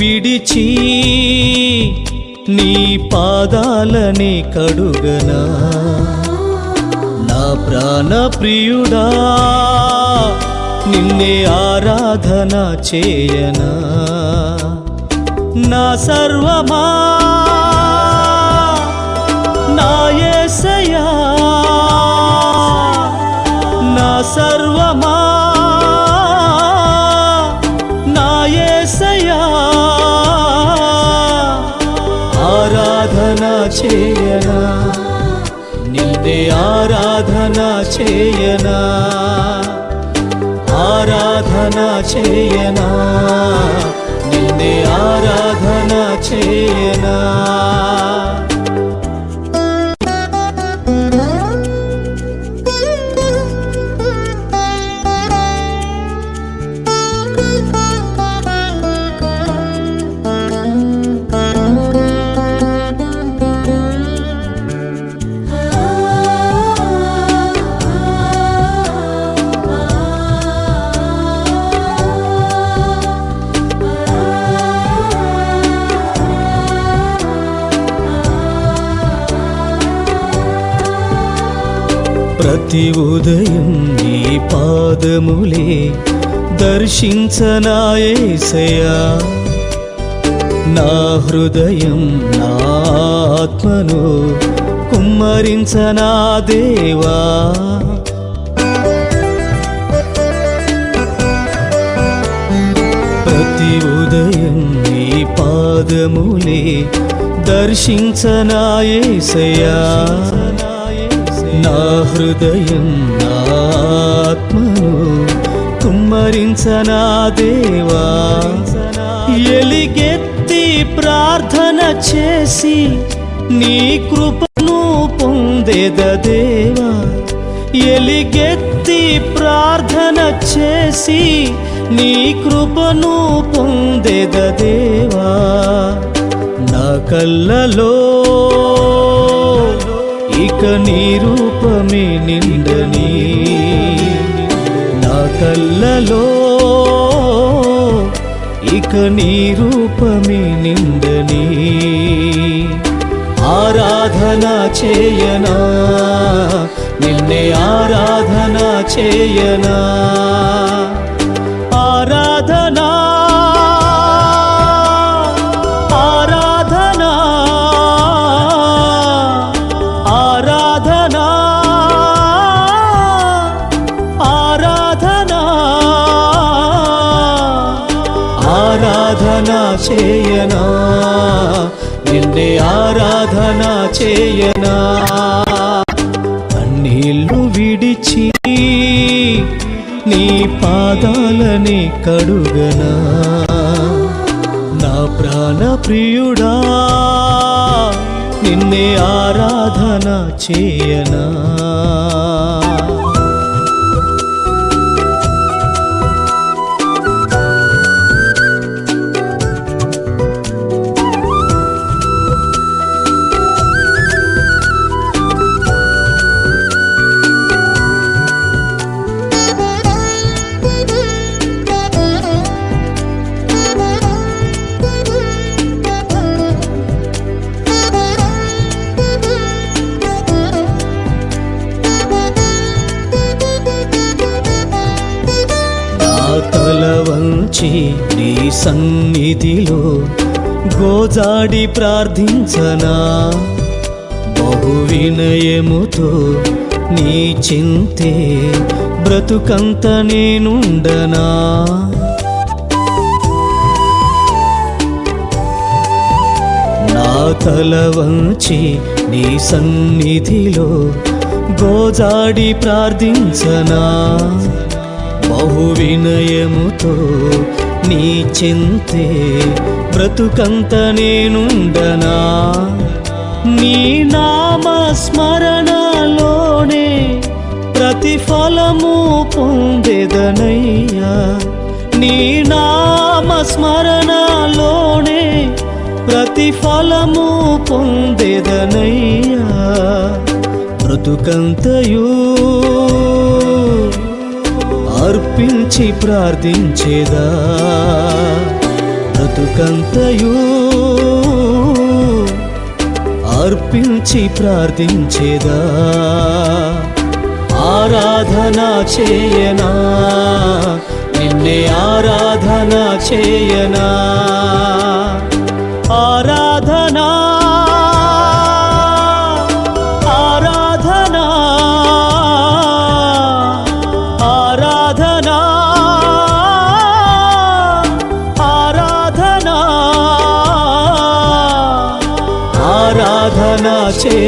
విడిచి నీ పాదాలనే కడుగనా? నా ప్రాణ ప్రియుడా నిన్నే ఆరాధన చేయనా? నా సర్వమా నా ఏసయా? నా సర్వమా నా ఏసయా? ఆరాధన చేయనా? నిన్నే ఆరాధన చేయనా? ఆరాధన చేయనా? నిన్నే ఆరాధన చేయనా? ప్రతి ఉదయం నీ పాదములే దర్శించనాయేసయా నా హృదయం నా ఆత్మను కుమ్మరించనా దేవా. ప్రతి ఉదయం నీ పాదములే దర్శించనాయేసయా నా హృదయం నా ఆత్మను కుమ్మరించనా దేవా? ఎలిగెత్తి ప్రార్థన చేసి నీ కృపను పొందేద దేవా? ఎలిగెత్తి ప్రార్థన చేసి నీ కృపను పొందేద దేవా? నా కళ్ళలో ఇక నీ రూపమే నిండని. నా కళ్ళలో ఇక నీ రూపమే నిండని. ఆరాధన చేయనా నిన్నే ఆరాధన చేయనా. ఆరాధన చేయనా? నిన్నే ఆరాధన చేయనా? కన్నీళ్ళు విడిచి నీ పాదాలని కడుగనా? నా ప్రాణ ప్రియుడా నిన్నే ఆరాధన చేయనా? వచ్చి నీ సన్నిధిలో గోజాడి ప్రార్థించనా? బహు వినయముతో నీ చింతే బ్రతుకంత నేనుండనా? నా తల వంచి నీ సన్నిధిలో గోజాడి ప్రార్థించనా? బహు వినయముతో నీ చింతే బ్రతుకంత నేనుండనా? నీ నామ స్మరణలోనే ప్రతిఫలము పొందెదనయ్యా. నీ నామ స్మరణలోనే ప్రతిఫలము పొందెదనయ్యా. బ్రతుకంతయూ అర్పించి ప్రార్థించేదా? బ్రతుకంతయూ అర్పించి ప్రార్థించేదా? ఆరాధన చేయనా? నిన్నే ఆరాధన చేయనా? ఆరాధనా ఆరాధనా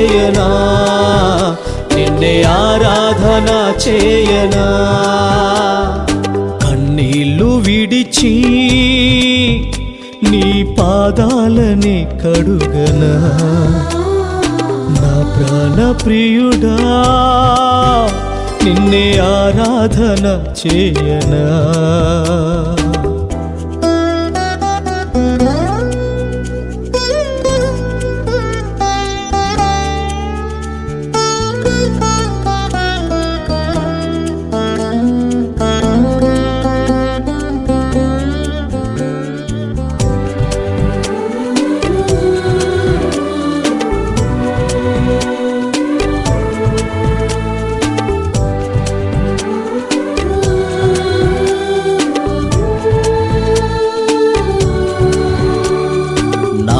చేయనా? నిన్నే ఆరాధన చేయనా? కన్నీళ్ళు విడిచి నీ పాదాలని కడుగనా? నా ప్రాణ ప్రియుడా నిన్నే ఆరాధన చేయనా?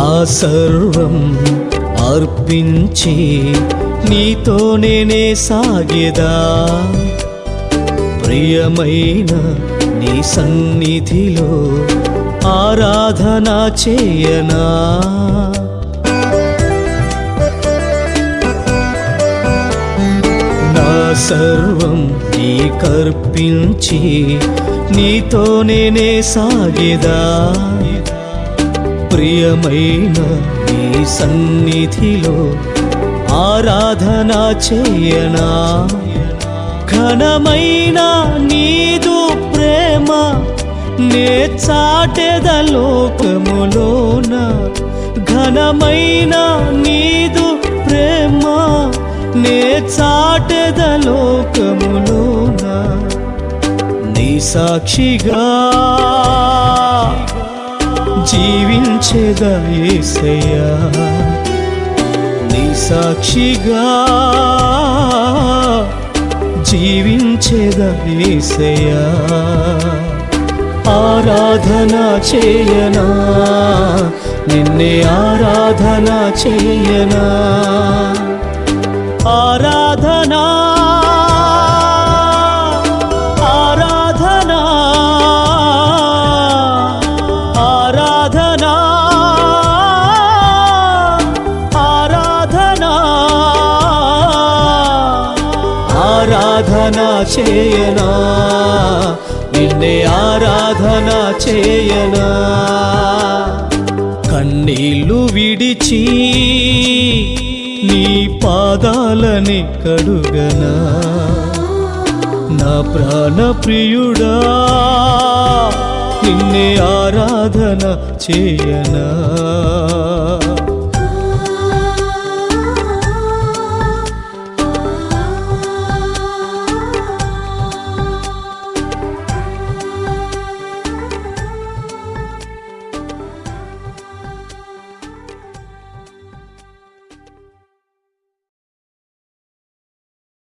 నా సర్వం అర్పించి నీతో నేనే సాగేదా? ప్రియమైన నీ సన్నిధిలో ఆరాధన చేయనా? నా సర్వం నీ కర్పించి నీతో నేనే సాగేదా? ప్రియమైన నీ సన్నిధిలో ఆరాధన చేయనా? ఘనమైన నీదు ప్రేమ నే చాటెద లోకములోన. ఘనమైన నీదు ప్రేమ నే చాటెద లోకములోన. నీ సాక్షిగా జీవించేదా యేసయ్యా నీ సాక్షిగా జీవించేదా యేసయ్యా ఆరాధన చేయనా? నిన్నే ఆరాధన చేయనా? ఆరాధనా ఆరాధన చేయనా? నిన్నే ఆరాధన చేయనా? కన్నీళ్ళు విడిచి నీ పాదాలని కడుగనా? నా ప్రాణ ప్రియుడా నిన్నే ఆరాధన చేయనా?